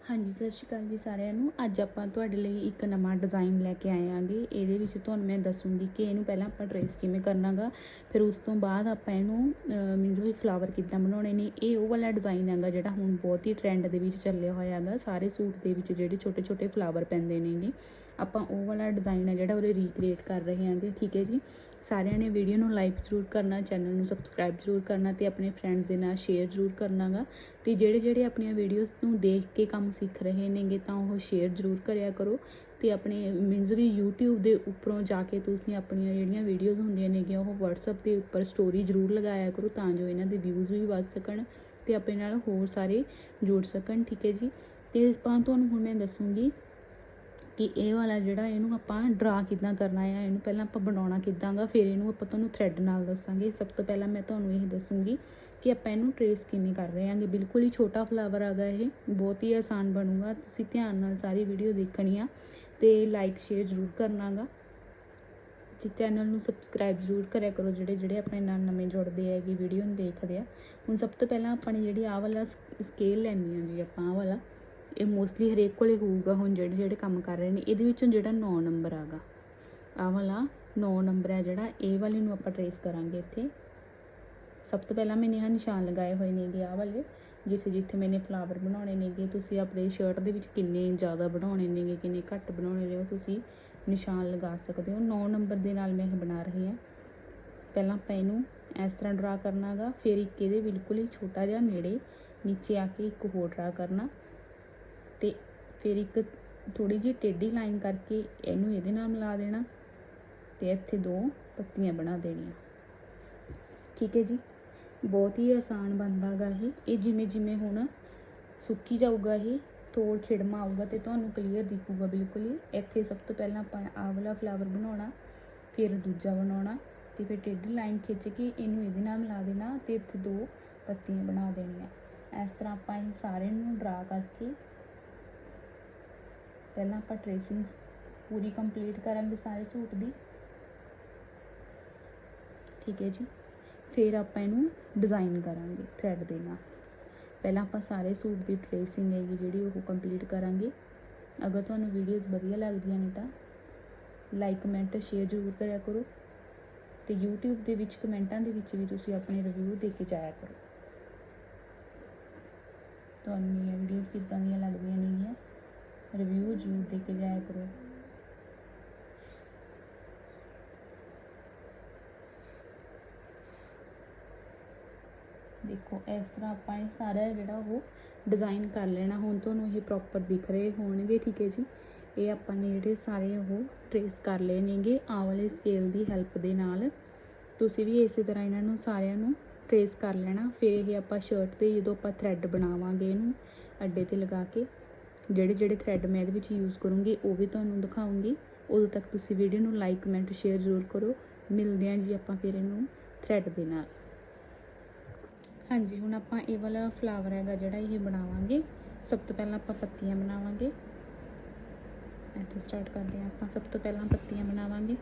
ਹਾਂਜੀ, ਸਤਿ ਸ਼੍ਰੀ ਅਕਾਲ ਜੀ ਸਾਰਿਆਂ ਨੂੰ। ਅੱਜ ਆਪਾਂ ਤੁਹਾਡੇ ਲਈ ਇੱਕ ਨਵਾਂ ਡਿਜ਼ਾਈਨ ਲੈ ਕੇ ਆਏ ਆਂਗੇ ਇਹਦੇ ਵਿੱਚ ਤੁਹਾਨੂੰ ਮੈਂ ਦੱਸੂੰਗੀ ਕਿ ਇਹਨੂੰ ਪਹਿਲਾਂ ਆਪਾਂ ਟਰੇਸ ਕਿਵੇਂ ਕਰਨਾਗਾ, ਫਿਰ ਉਸ ਤੋਂ ਬਾਅਦ ਆਪਾਂ ਇਹਨੂੰ ਮੀਨਸ ਵੀ ਫਲਾਵਰ ਕਿੱਦਾਂ ਬਣਾਉਣੇ ਨੇ, ਇਹ ਉਹ ਵਾਲਾ ਡਿਜ਼ਾਈਨ ਹੈਗਾ ਜਿਹੜਾ ਹੁਣ ਬਹੁਤ ਹੀ ਟ੍ਰੈਂਡ ਦੇ ਵਿੱਚ ਚੱਲਿਆ ਹੋਇਆ ਹੈਗਾ। ਸਾਰੇ ਸੂਟ ਦੇ ਵਿੱਚ ਜਿਹੜੇ ਛੋਟੇ ਛੋਟੇ ਫਲਾਵਰ ਪੈਂਦੇ ਨੇਗੇ, ਆਪਾਂ ਉਹ ਵਾਲਾ ਡਿਜ਼ਾਈਨ ਹੈ ਜਿਹੜਾ ਉਹਦੇ ਰੀਕ੍ਰੀਏਟ ਕਰ ਰਹੇ ਹਾਂਗੇ, ਠੀਕ ਹੈ ਜੀ? ਸਾਰਿਆਂ ਨੇ ਵੀਡੀਓ ਨੂੰ ਲਾਈਕ ਜ਼ਰੂਰ ਕਰਨਾ ਚੈਨਲ ਨੂੰ ਸਬਸਕ੍ਰਾਈਬ ਜ਼ਰੂਰ ਕਰਨਾ ਤੇ ਆਪਣੇ ਫਰੈਂਡਸ ਦੇ ਨਾਲ ਸ਼ੇਅਰ ਜ਼ਰੂਰ ਕਰਨਾਗਾ। ਤੇ ਜਿਹੜੇ ਜਿਹੜੇ ਆਪਣੀਆਂ ਵੀਡੀਓਜ਼ ਨੂੰ ਦੇਖ ਕੇ ਕੰਮ ਸਿੱਖ ਰਹੇ ਨੇਗੇ ਤਾਂ ਉਹ ਸ਼ੇਅਰ ਜ਼ਰੂਰ ਕਰਿਆ ਕਰੋ ਤੇ ਆਪਣੇ ਮੀਨਸ ਵੀ YouTube ਦੇ ਉੱਪਰੋਂ ਜਾ ਕੇ ਤੁਸੀਂ ਆਪਣੀਆਂ ਜਿਹੜੀਆਂ ਵੀਡੀਓਜ਼ ਹੁੰਦੀਆਂ ਨੇਗੀਆਂ ਉਹ WhatsApp ਦੇ ਉੱਪਰ ਸਟੋਰੀ ਜ਼ਰੂਰ ਲਗਾਇਆ ਕਰੋ ਤਾਂ ਜੋ ਇਹਨਾਂ ਦੇ ਵਿਊਜ਼ ਵੀ ਵੱਧ ਸਕਣ ਤੇ ਆਪਣੇ ਨਾਲ ਹੋਰ ਸਾਰੇ ਜੁੜ ਸਕਣ, ਠੀਕ ਹੈ ਜੀ? ਤੇ ਇਸ ਬਾਤ ਤੁਹਾਨੂੰ ਹੁਣ ਮੈਂ ਦੱਸੂੰਗੀ ਕਿ ਇਹ ਵਾਲਾ ਜਿਹੜਾ ਇਹਨੂੰ ਆਪਾਂ ਡਰਾ ਕਿੱਦਾਂ ਕਰਨਾ ਆ, ਇਹਨੂੰ ਪਹਿਲਾਂ ਆਪਾਂ ਬਣਾਉਣਾ ਕਿੱਦਾਂਗਾ ਫਿਰ ਇਹਨੂੰ ਆਪਾਂ ਤੁਹਾਨੂੰ ਥ੍ਰੈਡ ਨਾਲ ਦੱਸਾਂਗੇ। ਸਭ ਤੋਂ ਪਹਿਲਾਂ ਮੈਂ ਤੁਹਾਨੂੰ ਇਹ ਦੱਸੂੰਗੀ ਕਿ ਆਪਾਂ ਇਹਨੂੰ ਟਰੇਸ ਕਿਵੇਂ ਕਰ ਰਹੇ ਹਾਂਗੇ। ਬਿਲਕੁਲ ਹੀ ਛੋਟਾ ਫਲਾਵਰ ਆਗਾ ਇਹ, ਬਹੁਤ ਹੀ ਆਸਾਨ ਬਣੂਗਾ। ਤੁਸੀਂ ਧਿਆਨ ਨਾਲ ਸਾਰੀ ਵੀਡੀਓ ਦੇਖਣੀ ਆ ਤੇ ਲਾਈਕ ਸ਼ੇਅਰ ਜ਼ਰੂਰ ਕਰਨਾਗਾ ਜੀ ਚੈਨਲ ਨੂੰ ਸਬਸਕ੍ਰਾਈਬ ਜ਼ਰੂਰ ਕਰਿਆ ਕਰੋ। ਜਿਹੜੇ ਜਿਹੜੇ ਆਪਣੇ ਨਾਲ ਨਵੇਂ ਜੁੜਦੇ ਹੈਗੇ ਵੀਡੀਓ ਨੂੰ ਦੇਖਦੇ ਆ। ਹੁਣ ਸਭ ਤੋਂ ਪਹਿਲਾਂ ਆਪਾਂ ਨੇ ਜਿਹੜੀ ਆਹ ਵਾਲਾ ਸਕੇਲ ਲੈਣੀ ਆ ਜੀ ਆਪਾਂ ਆਹ ਵਾਲਾ। ਇਹ ਮੋਸਟਲੀ ਹਰੇਕ ਕੋਲੇ ਹੋਊਗਾ ਹੁਣ ਜਿਹੜੇ ਜਿਹੜੇ ਕੰਮ ਕਰ ਰਹੇ ਨੇ, ਇਹਦੇ ਵਿੱਚੋਂ ਜਿਹੜਾ 9 ਨੰਬਰ ਆਗਾ। ਆਹ ਵਾਲਾ 9 ਨੰਬਰ ਹੈ ਜਿਹੜਾ, ਇਹ ਵਾਲੇ ਨੂੰ ਆਪਾਂ ਟਰੇਸ ਕਰਾਂਗੇ ਇੱਥੇ। ਸਭ ਤੋਂ ਪਹਿਲਾਂ ਮੈंने ਇਹ ਨਿਸ਼ਾਨ ਲਗਾਏ ਹੋਏ ਨੇਗੇ ਆਹ ਵਾਲੇ, ਜਿੱਥੇ ਜਿੱਥੇ ਮੈਨੇ ਫਲਾਵਰ ਬਣਾਉਣੇ ਨੇਗੇ, ਤੁਸੀਂ ਆਪਣੇ ਸ਼ਰਟ ਦੇ ਵਿੱਚ ਕਿੰਨੇ ਜ਼ਿਆਦਾ ਬਣਾਉਣੇ ਨੇਗੇ, ਕਿੰਨੇ ਘੱਟ ਬਣਾਉਣੇ ਨੇ, ਉਹ ਤੁਸੀਂ ਨਿਸ਼ਾਨ ਲਗਾ ਸਕਦੇ ਹੋ। 9 ਨੰਬਰ ਦੇ ਨਾਲ ਮੈਂ ਇਹ ਬਣਾ ਰਹੀ ਹਾਂ। ਪਹਿਲਾਂ ਆਪਾਂ ਇਹਨੂੰ ਇਸ ਤਰ੍ਹਾਂ ਡਰਾ ਕਰਨਾਗਾ ਫਿਰ ਇੱਕ ਇਹਦੇ ਬਿਲਕੁਲ ਹੀ ਛੋਟਾ ਜਿਹਾ ਨੇੜੇ ਨੀਚੇ ਆ ਕੇ ਇੱਕ ਹੋਰ ਡਰਾ ਕਰਨਾ। ਤੇ ਫਿਰ ਇੱਕ ਥੋੜੀ ਜਿਹੀ ਟੇਢੀ ਲਾਈਨ ਕਰਕੇ ਇਹਨੂੰ ਇਹਦੇ ਨਾਲ ਮਿਲਾ ਦੇਣਾ ਤੇ ਇੱਥੇ ਦੋ ਪੱਤੀਆਂ ਬਣਾ ਦੇਣੀਆਂ। ਠੀਕ ਹੈ ਜੀ? ਬਹੁਤ ਹੀ ਆਸਾਨ ਬਣਦਾਗਾ ਇਹ। ਇਹ ਜਿਵੇਂ ਜਿਵੇਂ ਹੁਣ ਸੁੱਕੀ ਜਾਊਗਾ ਇਹ, ਤੋੜ ਖਿੜਮਾ ਆਊਗਾ ਤੇ ਤੁਹਾਨੂੰ ਕਲੀਅਰ ਦਿਖੂਗਾ ਬਿਲਕੁਲ ਹੀ। ਇੱਥੇ ਸਭ ਤੋਂ ਪਹਿਲਾਂ ਆਪਾਂ ਆਹ ਵਾਲਾ ਫਲਾਵਰ ਬਣਾਉਣਾ, ਫਿਰ ਦੂਜਾ ਬਣਾਉਣਾ ਤੇ ਫਿਰ ਟੇਢੀ ਲਾਈਨ ਖਿੱਚ ਕੇ ਇਹਨੂੰ ਇਹਦੇ ਨਾਲ ਮਿਲਾ ਦੇਣਾ ਤੇ ਇੱਥੇ ਦੋ ਪੱਤੀਆਂ ਬਣਾ ਦੇਣੀਆਂ। ਇਸ ਤਰ੍ਹਾਂ ਆਪਾਂ ਇਹ ਸਾਰੇ ਨੂੰ ਡਰਾ ਕਰਕੇ ਪਹਿਲਾਂ ਆਪਾਂ ਟ੍ਰੇਸਿੰਗ ਪੂਰੀ ਕੰਪਲੀਟ ਕਰਾਂਗੇ ਸਾਰੇ ਸੂਟ ਦੀ। ਠੀਕ ਹੈ ਜੀ। ਫਿਰ ਆਪਾਂ ਇਹਨੂੰ ਡਿਜ਼ਾਈਨ ਕਰਾਂਗੇ ਥ੍ਰੈਡ ਦੇ ਨਾਲ। ਪਹਿਲਾਂ ਆਪਾਂ ਸਾਰੇ ਸੂਟ ਦੀ ਟ੍ਰੇਸਿੰਗ ਹੈਗੀ ਜਿਹੜੀ ਉਹ ਕੰਪਲੀਟ ਕਰਾਂਗੇ। ਅਗਰ ਤੁਹਾਨੂੰ ਵੀਡੀਓਜ਼ ਵਧੀਆ ਲੱਗਦੀਆਂ ਨੇ ਤਾਂ ਲਾਈਕ ਕਮੈਂਟ ਸ਼ੇਅਰ ਜ਼ਰੂਰ ਕਰਿਆ ਕਰੋ। ਤੇ YouTube ਦੇ ਵਿੱਚ, ਕਮੈਂਟਾਂ ਦੇ ਵਿੱਚ ਵੀ ਤੁਸੀਂ ਆਪਣੇ ਰਿਵਿਊ ਦੇ ਕੇ ਜਾਇਆ ਕਰੋ। ਤੁਹਾਨੂੰ ਇਹ ਵੀਡੀਓਜ਼ ਕਿੱਦਾਂ ਦੀਆਂ ਲੱਗਦੀਆਂ ਨੇਗੀਆਂ? ਰਿਵਿਊ ਜ਼ਰੂਰ ਦੇ ਕੇ ਜਾਇਆ ਕਰੋ। ਦੇਖੋ, ਇਸ ਤਰ੍ਹਾਂ ਆਪਾਂ ਇਹ ਸਾਰਾ ਜਿਹੜਾ ਉਹ ਡਿਜ਼ਾਈਨ ਕਰ ਲੈਣਾ। ਹੁਣ ਤੁਹਾਨੂੰ ਇਹ ਪ੍ਰੋਪਰ ਦਿਖ ਰਹੇ ਹੋਣਗੇ, ਠੀਕ ਹੈ ਜੀ? ਇਹ ਆਪਾਂ ਨੇ ਜਿਹੜੇ ਸਾਰੇ ਉਹ ਟਰੇਸ ਕਰ ਲਏ ਨੇਗੇ ਆਹ ਵਾਲੇ ਸਕੇਲ ਦੀ ਹੈਲਪ ਦੇ ਨਾਲ। ਤੁਸੀਂ ਵੀ ਇਸੇ ਤਰ੍ਹਾਂ ਇਹਨਾਂ ਨੂੰ ਸਾਰਿਆਂ ਨੂੰ ਟਰੇਸ ਕਰ ਲੈਣਾ। ਫਿਰ ਇਹ ਆਪਾਂ ਸ਼ਰਟ ਤੇ ਜਦੋਂ ਆਪਾਂ ਥ੍ਰੈਡ ਬਣਾਵਾਂਗੇ ਇਹਨੂੰ, ਅੱਡੇ ਤੇ ਲਗਾ ਕੇ। ਜਿਹੜੇ ਜਿਹੜੇ ਥ੍ਰੈਡ ਮੈਂ ਇਹਦੇ ਵਿੱਚ ਯੂਜ਼ ਕਰੂੰਗੀ, ਉਹ ਵੀ ਤੁਹਾਨੂੰ ਦਿਖਾਉਂਗੀ। ਉਦੋਂ ਤੱਕ ਤੁਸੀਂ ਵੀਡੀਓ ਨੂੰ ਲਾਈਕ ਕਮੈਂਟ ਸ਼ੇਅਰ ਜ਼ਰੂਰ ਕਰੋ। ਮਿਲਦੇ ਹਾਂ ਜੀ ਆਪਾਂ ਫਿਰ ਇਹਨੂੰ ਥ੍ਰੈਡ ਦੇ ਨਾਲ। ਹਾਂਜੀ, ਹੁਣ ਆਪਾਂ ਇਹ ਵਾਲਾ ਫਲਾਵਰ ਹੈਗਾ ਜਿਹੜਾ ਇਹ ਬਣਾਵਾਂਗੇ। ਸਭ ਤੋਂ ਪਹਿਲਾਂ ਆਪਾਂ ਪੱਤੀਆਂ ਬਣਾਵਾਂਗੇ। ਇੱਥੇ ਸਟਾਰਟ ਕਰਦੇ ਹਾਂ ਆਪਾਂ। ਸਭ ਤੋਂ ਪਹਿਲਾਂ ਪੱਤੀਆਂ ਬਣਾਵਾਂਗੇ।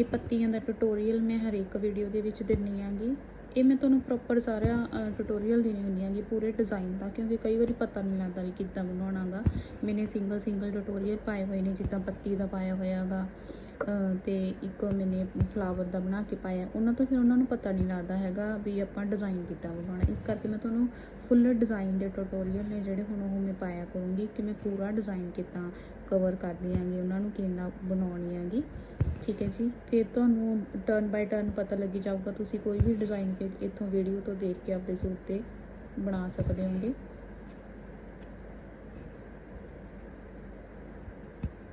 ਇਹ ਪੱਤੀਆਂ ਦਾ ਟਿਊਟੋਰੀਅਲ ਮੈਂ ਹਰੇਕ ਵੀਡੀਓ ਦੇ ਵਿੱਚ ਦਿੰਨੀ ਆਂਗੀ ਇਹ ਮੈਂ ਤੁਹਾਨੂੰ ਪ੍ਰੋਪਰ ਸਾਰਾ ਟਿਊਟੋਰੀਅਲ ਦੇਣੀ ਹੁੰਦੀ ਆਂਗੀ ਪੂਰੇ ਡਿਜ਼ਾਈਨ ਦਾ, ਕਿਉਂਕਿ ਕਈ ਵਾਰੀ ਪਤਾ ਨਹੀਂ ਲੱਗਦਾ ਵੀ ਕਿੱਦਾਂ ਬਣਾਉਣਾਗਾ ਮੈਨੇ ਸਿੰਗਲ ਸਿੰਗਲ ਟਿਊਟੋਰੀਅਲ ਪਾਏ ਹੋਏ ਨੇ, ਜਿੱਦਾਂ ਪੱਤੀ ਦਾ ਪਾਇਆ ਹੋਇਆਗਾ ਤੇ ਇੱਕ ਮੈਨੇ ਫਲਾਵਰ ਦਾ ਬਣਾ ਕੇ ਪਾਇਆ। ਉਹਨਾਂ ਤੋਂ ਫਿਰ ਉਹਨਾਂ ਨੂੰ ਪਤਾ ਨਹੀਂ ਲੱਗਦਾ ਹੈਗਾ ਵੀ ਆਪਾਂ ਡਿਜ਼ਾਈਨ ਕਿੱਦਾਂ ਬਣਾਉਣਾ ਇਸ ਕਰਕੇ ਮੈਂ ਤੁਹਾਨੂੰ ਫੁੱਲ ਡਿਜ਼ਾਈਨ ਦੇ ਟਿਊਟੋਰੀਅਲ ਨੇ ਜਿਹੜੇ ਹੁਣ ਉਹ ਮੈਂ ਪਾਇਆ ਕਰੂੰਗੀ ਕਿ ਮੈਂ ਪੂਰਾ ਡਿਜ਼ਾਈਨ ਕਿੱਦਾਂ ਕਵਰ ਕਰਦੀ ਆਂਗੀ ਉਹਨਾਂ ਨੂੰ ਕਿੰਨਾ ਬਣਾਉਣੀ ਆਂਗੀ ਠੀਕ ਹੈ ਜੀ। ਫਿਰ ਤੁਹਾਨੂੰ ਟਰਨ ਬਾਈ ਟਰਨ ਪਤਾ ਲੱਗੀ ਜਾਊਗਾ, ਤੁਸੀਂ ਕੋਈ ਵੀ ਡਿਜ਼ਾਈਨ ਫਿਰ ਇੱਥੋਂ ਵੀਡੀਓ ਤੋਂ ਦੇਖ ਕੇ ਆਪਣੇ ਸੂਟ ਤੇ ਬਣਾ ਸਕਦੇ ਹੋਗੇ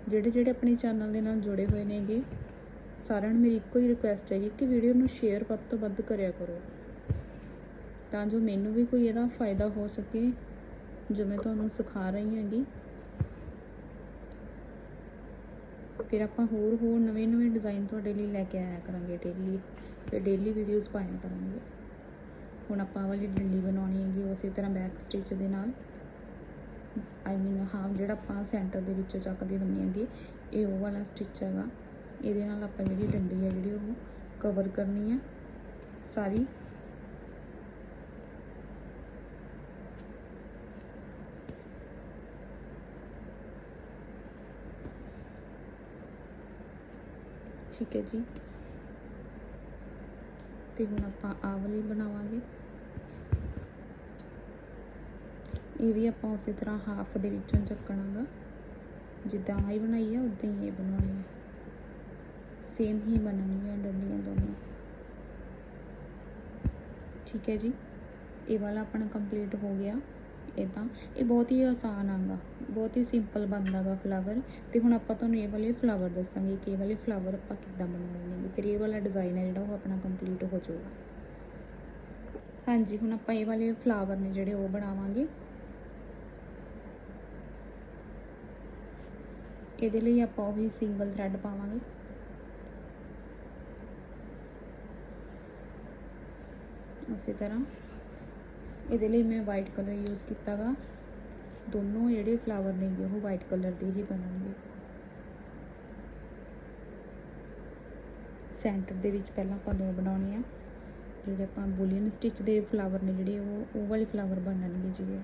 ਜਿਹੜੇ ਜਿਹੜੇ ਆਪਣੇ ਚੈਨਲ ਦੇ ਨਾਲ ਜੁੜੇ ਹੋਏ ਨੇਗੇ, ਸਾਰਿਆਂ ਨੂੰ ਮੇਰੀ ਇੱਕੋ ਹੀ ਰਿਕੁਐਸਟ ਹੈਗੀ ਕਿ ਵੀਡੀਓ ਨੂੰ ਸ਼ੇਅਰ ਵੱਧ ਤੋਂ ਵੱਧ ਕਰਿਆ ਕਰੋ। ਤਾਂ ਜੋ ਮੈਨੂੰ ਵੀ ਕੋਈ ਇਹਦਾ ਫਾਇਦਾ ਹੋ ਸਕੇ, ਜੋ ਮੈਂ ਤੁਹਾਨੂੰ ਸਿਖਾ ਰਹੀ ਹੈਗੀ। ਫਿਰ ਆਪਾਂ ਹੋਰ ਹੋਰ ਨਵੇਂ ਨਵੇਂ ਡਿਜ਼ਾਈਨ ਤੁਹਾਡੇ ਲਈ ਲੈ ਕੇ ਆਇਆ ਕਰਾਂਗੇ ਡੇਲੀ ਫਿਰ ਡੇਲੀ ਵੀਡੀਓਜ਼ ਪਾਇਆ ਕਰਾਂਗੇ। ਹੁਣ ਆਪਾਂ ਵਾਲੀ ਡੰਡੀ ਬਣਾਉਣੀ ਹੈਗੀ, ਉਸੇ ਤਰ੍ਹਾਂ ਬੈਕ ਸਟਿਚ ਦੇ ਨਾਲ। ਆਈ ਮੀਨ ਹਾਂ, ਜਿਹੜਾ ਆਪਾਂ ਸੈਂਟਰ ਦੇ ਵਿੱਚੋਂ ਚੱਕਦੇ ਹੁੰਦੇ ਹੈਗੇ, ਇਹ ਉਹ ਵਾਲਾ ਸਟਿਚ ਹੈਗਾ। ਇਹਦੇ ਨਾਲ ਆਪਾਂ ਜਿਹੜੀ ਡੰਡੀ ਹੈ ਜਿਹੜੀ ਉਹ ਕਵਰ ਕਰਨੀ ਹੈ। ਸਾਰੀ। ਠੀਕ ਹੈ ਜੀ। ਤੇ ਹੁਣ ਆਪਾਂ ਆਹ ਵਾਲੀ ਬਣਾਵਾਂਗੇ। ਇਹ ਵੀ ਆਪਾਂ ਉਸੇ ਤਰ੍ਹਾਂ ਹਾਫ ਦੇ ਵਿੱਚੋਂ ਚੱਕਣਾਗਾ। ਜਿੱਦਾਂ ਆਹ ਹੀ ਬਣਾਈ ਹੈ ਉਦਾਂ ਹੀ ਇਹ ਬਣਾਉਣੀ ਹੈ ਸੇਮ ਹੀ ਬਣਨੀਆਂ ਡੰਡੀਆਂ ਦੋਨੋਂ। ਠੀਕ ਹੈ ਜੀ। ਇਹ ਵਾਲਾ ਆਪਣਾ ਕੰਪਲੀਟ ਹੋ ਗਿਆ। ਇਦਾਂ ਇਹ ਬਹੁਤ ਹੀ ਆਸਾਨ ਆਗਾ। ਬਹੁਤ ਹੀ ਸਿੰਪਲ ਬਣਦਾ ਗਾ ਫਲਾਵਰ ਤੇ ਹੁਣ ਆਪਾਂ ਤੁਹਾਨੂੰ ਇਹ ਵਾਲੇ ਫਲਾਵਰ ਦੱਸਾਂਗੇ ਕਿ ਇਹ ਵਾਲੇ ਫਲਾਵਰ ਆਪਾਂ ਕਿੱਦਾਂ ਬਣਾਉਣੇ ਨੇ। ਫਿਰ ਇਹ ਵਾਲਾ ਡਿਜ਼ਾਈਨ ਹੈ ਜਿਹੜਾ ਉਹ ਆਪਣਾ ਕੰਪਲੀਟ ਹੋ ਜਾਊਗਾ। ਹਾਂਜੀ, ਹੁਣ ਆਪਾਂ ਇਹ ਵਾਲੇ ਫਲਾਵਰ ਨੇ ਜਿਹੜੇ ਉਹ ਬਣਾਵਾਂਗੇ। ਇਹਦੇ ਲਈ ਆਪਾਂ ਉਹੀ ਸਿੰਗਲ ਥਰੈਡ ਪਾਵਾਂਗੇ। ਉਸੇ ਤਰ੍ਹਾਂ। ਇਹਦੇ ਲਈ ਮੈਂ ਵਾਈਟ ਕਲਰ ਯੂਜ਼ ਕੀਤਾਗਾ। ਦੋਨੋਂ ਜਿਹੜੇ ਫਲਾਵਰ ਨੇਗੇ, ਉਹ ਵਾਈਟ ਕਲਰ ਦੇ ਹੀ ਬਣਨਗੇ। ਸੈਂਟਰ ਦੇ ਵਿੱਚ ਪਹਿਲਾਂ ਆਪਾਂ ਦੋ ਬਣਾਉਣੇ ਆ। ਜਿਹੜੇ ਆਪਾਂ ਬੁਲੀਅਨ ਸਟਿਚ ਦੇ ਫਲਾਵਰ ਨੇ ਜਿਹੜੇ, ਉਹ ਉਹ ਵਾਲੇ ਫਲਾਵਰ ਬਣਨਗੇ ਜੀ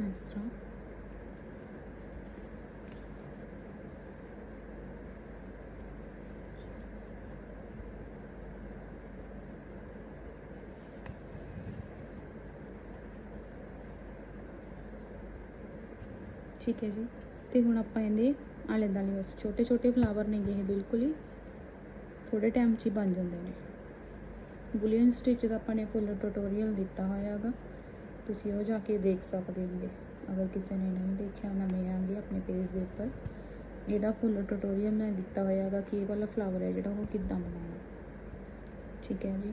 ਇਸ ਤਰ੍ਹਾਂ ਠੀਕ ਹੈ ਜੀ। ਤੇ ਹੁਣ ਆਪਾਂ ਇਹਦੇ ਆਲੇ ਦਾਲੇ ਬਸ ਛੋਟੇ ਛੋਟੇ ਫਲਾਵਰ ਨੇਗੇ ਇਹ ਬਿਲਕੁਲ ਹੀ। ਥੋੜੇ ਟਾਈਮ 'ਚ ਹੀ ਬਣ ਜਾਂਦੇ ਨੇ। ਬੁਲੀਅਨ ਸਟਿਚ ਦਾ ਆਪਾਂ ਨੇ ਫੁੱਲ ਟਿਊਟੋਰੀਅਲ ਦਿੱਤਾ ਹੋਇਆ ਹੈਗਾ। ਤੁਸੀਂ ਉਹ ਜਾ ਕੇ ਦੇਖ ਸਕਦੇ ਹੋਗੇ ਅਗਰ ਕਿਸੇ ਨੇ ਨਹੀਂ ਦੇਖਿਆ ਨਵੇਂ ਆਂਗੇ ਆਪਣੇ ਪੇਜ ਦੇ ਉੱਪਰ। ਇਹਦਾ ਫੁੱਲ ਟਿਊਟੋਰੀਅਲ ਮੈਂ ਦਿੱਤਾ ਹੋਇਆ ਹੈਗਾ ਕਿ ਇਹ ਵਾਲਾ ਫਲਾਵਰ ਹੈ ਜਿਹੜਾ ਉਹ ਕਿੱਦਾਂ ਬਣਾਉਣਾ। ਠੀਕ ਹੈ ਜੀ?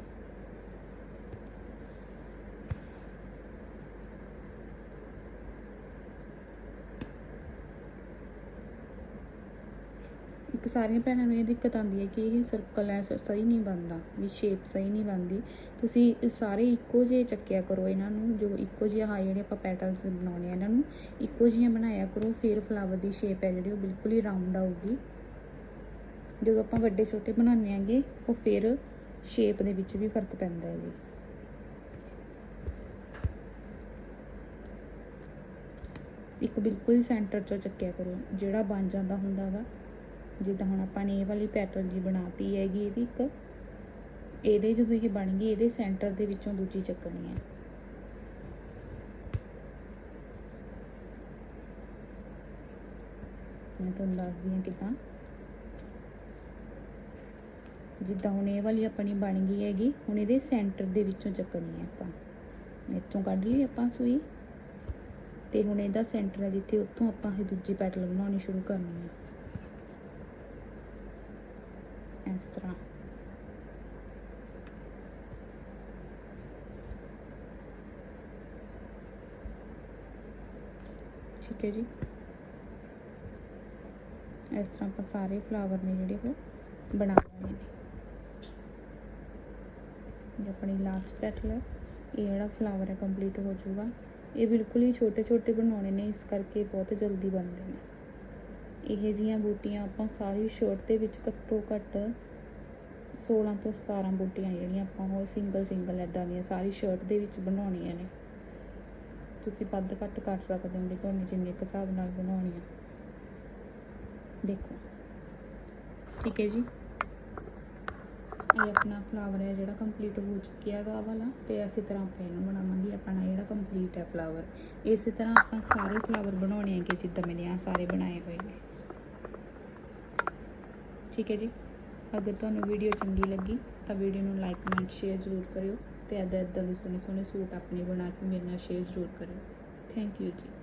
ਇੱਕ ਸਾਰੀਆਂ ਭੈਣਾਂ ਨੂੰ ਇਹ ਦਿੱਕਤ ਆਉਂਦੀ ਹੈ ਕਿ ਇਹ ਸਰਕਲ ਐ ਸਹੀ ਨਹੀਂ ਬਣਦਾ, ਵੀ ਸ਼ੇਪ ਸਹੀ ਨਹੀਂ ਬਣਦੀ। ਤੁਸੀਂ ਸਾਰੇ ਇੱਕੋ ਜਿਹੇ ਚੱਕਿਆ ਕਰੋ ਇਹਨਾਂ ਨੂੰ, ਜੋ ਇੱਕੋ ਜਿਹੇ ਹਾਂ ਜਿਹੜੇ ਆਪਾਂ ਪੈਟਲਸ ਬਣਾਉਣੇ ਆ ਇਹਨਾਂ ਨੂੰ, ਇੱਕੋ ਜਿਹੀਆਂ ਬਣਾਇਆ ਕਰੋ, ਫਿਰ ਫਲਾਵਰ ਦੀ ਸ਼ੇਪ ਹੈ ਜਿਹੜੀ ਉਹ ਬਿਲਕੁਲ ਹੀ ਰਾਉਂਡ ਆਊਗੀ। ਜਦੋਂ ਆਪਾਂ ਵੱਡੇ ਛੋਟੇ ਬਣਾਉਂਦੇ ਆਂਗੇ, ਉਹ ਫਿਰ ਸ਼ੇਪ ਦੇ ਵਿੱਚ ਵੀ ਫ਼ਰਕ ਪੈਂਦਾ ਹੈ ਜੀ। ਇੱਕ ਬਿਲਕੁਲ ਹੀ ਸੈਂਟਰ ਚੋਂ ਚੱਕਿਆ ਕਰੋ, ਜਿਹੜਾ ਬਣ ਜਾਂਦਾ ਹੁੰਦਾ ਗਾ। ਜਿੱਦਾਂ ਹੁਣ ਆਪਾਂ ਨੇ ਇਹ ਵਾਲੀ ਪੈਟਰਨ ਜੀ ਬਣਾਤੀ ਹੈਗੀ ਇਹਦੀ ਇੱਕ, ਇਹਦੇ ਜਦੋਂ ਇਹ ਬਣ ਗਈ, ਇਹਦੇ ਸੈਂਟਰ ਦੇ ਵਿੱਚੋਂ ਦੂਜੀ ਚੱਕਣੀ ਹੈ। ਮੈਂ ਤੁਹਾਨੂੰ ਦੱਸਦੀ ਹਾਂ ਕਿਦਾਂ। ਜਿੱਦਾਂ ਹੁਣ ਇਹ ਵਾਲੀ ਆਪਣੀ ਬਣ ਗਈ ਹੈਗੀ, ਹੁਣ ਇਹਦੇ ਸੈਂਟਰ ਦੇ ਵਿੱਚੋਂ ਚੱਕਣੀ ਹੈ ਆਪਾਂ। ਇੱਥੋਂ ਕੱਢ ਲਈ ਆਪਾਂ ਸੂਈ। ਤੇ ਹੁਣ ਇਹਦਾ ਸੈਂਟਰ ਹੈ ਜਿੱਥੇ ਉੱਥੋਂ ਆਪਾਂ ਇਹ ਦੂਜੀ ਪੈਟਰਨ ਬਣਾਉਣੀ ਸ਼ੁਰੂ ਕਰਨੀ ਹੈ। ਇਸ ਤਰ੍ਹਾਂ ਠੀਕ ਹੈ ਜੀ ਇਸ ਤਰ੍ਹਾਂ ਆਪਾਂ ਸਾਰੇ ਫਲਾਵਰ ਨੇ ਜਿਹੜੇ ਉਹ ਬਣਾ ਲੈਣੇ ਨੇ ਇਹ ਆਪਣੀ ਲਾਸਟ ਪੈਟਲ ਹੈ ਇਹ ਜਿਹੜਾ ਫਲਾਵਰ ਹੈ ਕੰਪਲੀਟ ਹੋ ਜਾਊਗਾ ਇਹ ਬਿਲਕੁਲ ਹੀ ਛੋਟੇ ਛੋਟੇ ਬਣਾਉਣੇ ਨੇ ਇਸ ਕਰਕੇ ਬਹੁਤ ਜਲਦੀ ਬਣਦੇ ਨੇ ਇਹ ਜੀਆਂ ਬੂਟੀਆਂ ਆਪਾਂ ਸਾਰੀ ਸ਼ਰਟ ਦੇ ਵਿੱਚ ਘੱਟੋ ਘੱਟ 16 ਤੋਂ 17 ਬੂਟੀਆਂ ਜਿਹੜੀਆਂ ਆਪਾਂ ਉਹ ਸਿੰਗਲ ਸਿੰਗਲ ਐਦਾਂ ਦੀਆਂ ਸਾਰੀ ਸ਼ਰਟ ਦੇ ਵਿੱਚ ਬਣਾਉਣੀਆਂ ਨੇ। ਤੁਸੀਂ ਵੱਧ ਘੱਟ ਕਰ ਸਕਦੇ ਹੋ ਜੇ ਤੁਹਾਨੂੰ ਜਿੰਨੇ ਕੁ ਹਿਸਾਬ ਨਾਲ ਬਣਾਉਣੀ ਆ। ਦੇਖੋ। ਠੀਕ ਹੈ ਜੀ। ਇਹ ਆਪਣਾ ਫਲਾਵਰ ਹੈ ਜਿਹੜਾ ਕੰਪਲੀਟ ਹੋ ਚੁੱਕਿਆ ਹੈਗਾ ਵਾਲਾ ਤੇ ਇਸੇ ਤਰ੍ਹਾਂ ਆਪਾਂ ਇਹਨੂੰ ਬਣਾਵਾਂਗੇ। ਆਪਣਾ ਜਿਹੜਾ ਕੰਪਲੀਟ ਹੈ ਫਲਾਵਰ ਇਸੇ ਤਰ੍ਹਾਂ ਆਪਾਂ ਸਾਰੇ ਫਲਾਵਰ ਬਣਾਉਣੇ ਹੈਗੇ ਜਿੱਦਾਂ ਮੈंने ਆ ਸਾਰੇ ਬਣਾਏ ਹੋਏ ਨੇ। ਠੀਕ ਹੈ ਜੀ। ਅਗਰ ਤੁਹਾਨੂੰ ਵੀਡੀਓ ਚੰਗੀ ਲੱਗੀ, ਤਾਂ ਵੀਡੀਓ ਨੂੰ ਲਾਈਕ ਕਮੈਂਟ ਸ਼ੇਅਰ ਜ਼ਰੂਰ ਕਰਿਓ ਤੇ ਇੱਦਾਂ ਇੱਦਾਂ ਦੇ ਸੋਹਣੇ ਸੋਹਣੇ ਸੂਟ ਆਪਣੇ ਬਣਾ ਕੇ ਮੇਰੇ ਨਾਲ ਸ਼ੇਅਰ ਜ਼ਰੂਰ ਕਰਿਓ। ਥੈਂਕ ਯੂ ਜੀ।